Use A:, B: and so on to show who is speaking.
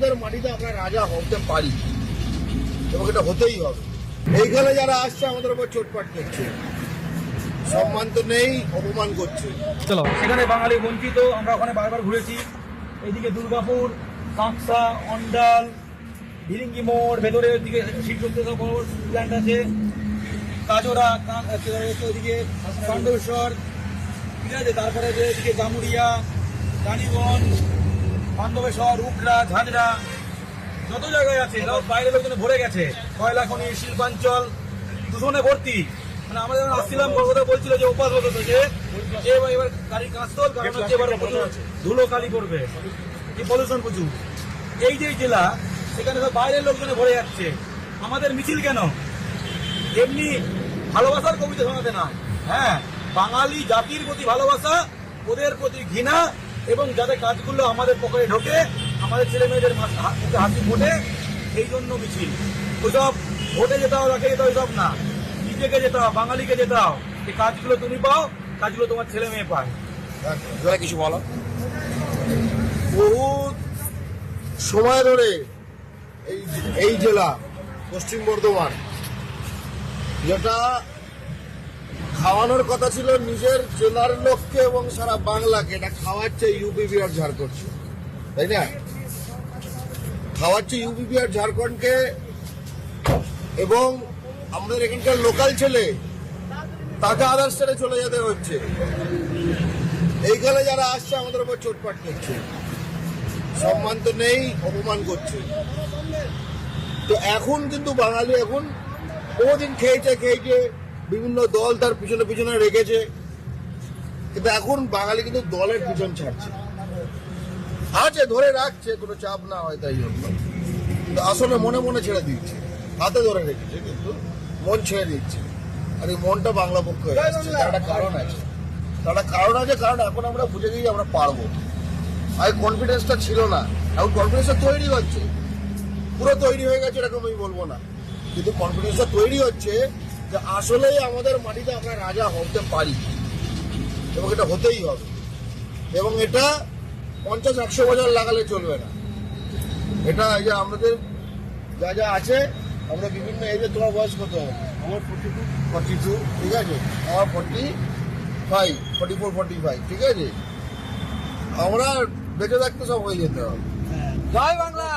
A: আমাদের মাটিতে আমরা রাজা হতে পারি। এবং এটা হতেই হবে। এইখানে যারা আসছে আমাদের উপর চোটপাট করছে। সম্মান তো নেই অপমান করছে।
B: চলো।
C: সেখানে বাঙালি বঞ্চিত আমরা ওখানে বারবার ঘুরেছি। এইদিকে দুর্গাপুর কাঁকসা অন্ডাল ভিরিঙ্গি মোড় ভেতরের দিকে শিবচন্দ্র বড় বড় প্ল্যান্ট আছে। কাজোরা কা- আহ, ওদিকে পাণ্ডবেশ্বর। ঠিক আছে? তারপরে যে এদিকে জামুরিয়া রানীগঞ্জ পাণ্ডবেশ্বর উকড়া ঝাঁঝরা যত জায়গায় আছে সব বাইরের লোকজনে ভরে গেছে। কয়লা খনি শিল্পাঞ্চল দূষণে ভর্তি। মানে আমরা যখন আসছিলাম কথা বলছিল যে উপাস হতো যে যে এবার এবার গাড়ির কাজ তোল কারণ হচ্ছে এবার ধুলো কালি করবে। এই পলিউশন প্রচুর। এই যে জেলা সেখানে সব বাইরের লোকজনে ভরে যাচ্ছে। আমাদের মিছিল কেন? এমনি ভালোবাসার কবিতা শোনাতে না হ্যাঁ বাঙালি জাতির প্রতি ভালোবাসা ওদের প্রতি ঘৃণা এবং যাতে কাজগুলো আমাদের পকেটে ঢোকে আমাদের ছেলে মেয়েদের হাসি ফোটে এই জন্য মিছিল। ওইসব ভোটে যেতে হবে রাখে যেতে হবে সব না। নিজেকে যেতে হবে বাঙালিকে যেতে হবে। এই কাজগুলো তুমি পাও কাজগুলো তোমার ছেলে মেয়ে পায়।
A: যারা কিছু বলো? বহু সময় ধরে এই এই জেলা পশ্চিম বর্ধমান যেটা খাওয়ানোর কথা ছিল নিজের জেলার লোককে এবং সারা বাংলাকে। এটা খাওয়াচ্ছে ইউপি বিহার ঝাড়খণ্ড তাই না? খাওয়াচ্ছে ইউপি বিহার ঝাড়খণ্ডকে এবং আমাদের এখানকার লোকাল ছেলে, তাকে আদার্স ছেড়ে চলে যেতে হচ্ছে। এইখানে যারা আসছে, আমাদের উপর চোটপাট করছে। সম্মান তো নেই, অপমান করছে। তো এখন কিন্তু বাঙালি এখন বহুদিন খেয়েছে খেয়েছে বিভিন্ন দল তার পিছনে পিছনে রেখেছে। কিন্তু এখন বাঙালি কিন্তু দলের পিছন ছাড়ছে। আছে, ধরে রাখছে, কোনো চাপ না হয় তাই জন্য। কিন্তু আসলে মনে মনে ছেড়ে দিচ্ছে। হাতে ধরে রেখেছে কিন্তু, মন ছেড়ে দিচ্ছে। আর এই মনটা বাংলা পক্ষ হয়ে তার একটা কারণ আছে। তার কারণ আছে, কারণ এখন আমরা বুঝে গিয়ে আমরা পারব। আর কনফিডেন্সটা ছিল না। এখন কনফিডেন্সটা তৈরি হচ্ছে। পুরো তৈরি হয়ে গেছে, এরকম আমি বলব না। কিন্তু কনফিডেন্সটা তৈরি হচ্ছে যে আসলেই আমাদের মাটিতে আমরা রাজা হতে পারি। এবং এটা হতেই হবে। এবং এটা পঞ্চাশ একশো বছর লাগালে চলবে না। এটা এই যে আমাদের যা যা আছে আমরা বিভিন্ন এই যে তোমার বয়স কত? আমার ফোর্টি টু ফর্টি টু ঠিক আছে? আমার forty five forty four forty five ঠিক আছে? আমরা বেঁচে থাকতে সব হয়ে যেতে হবে।
C: জয় বাংলা!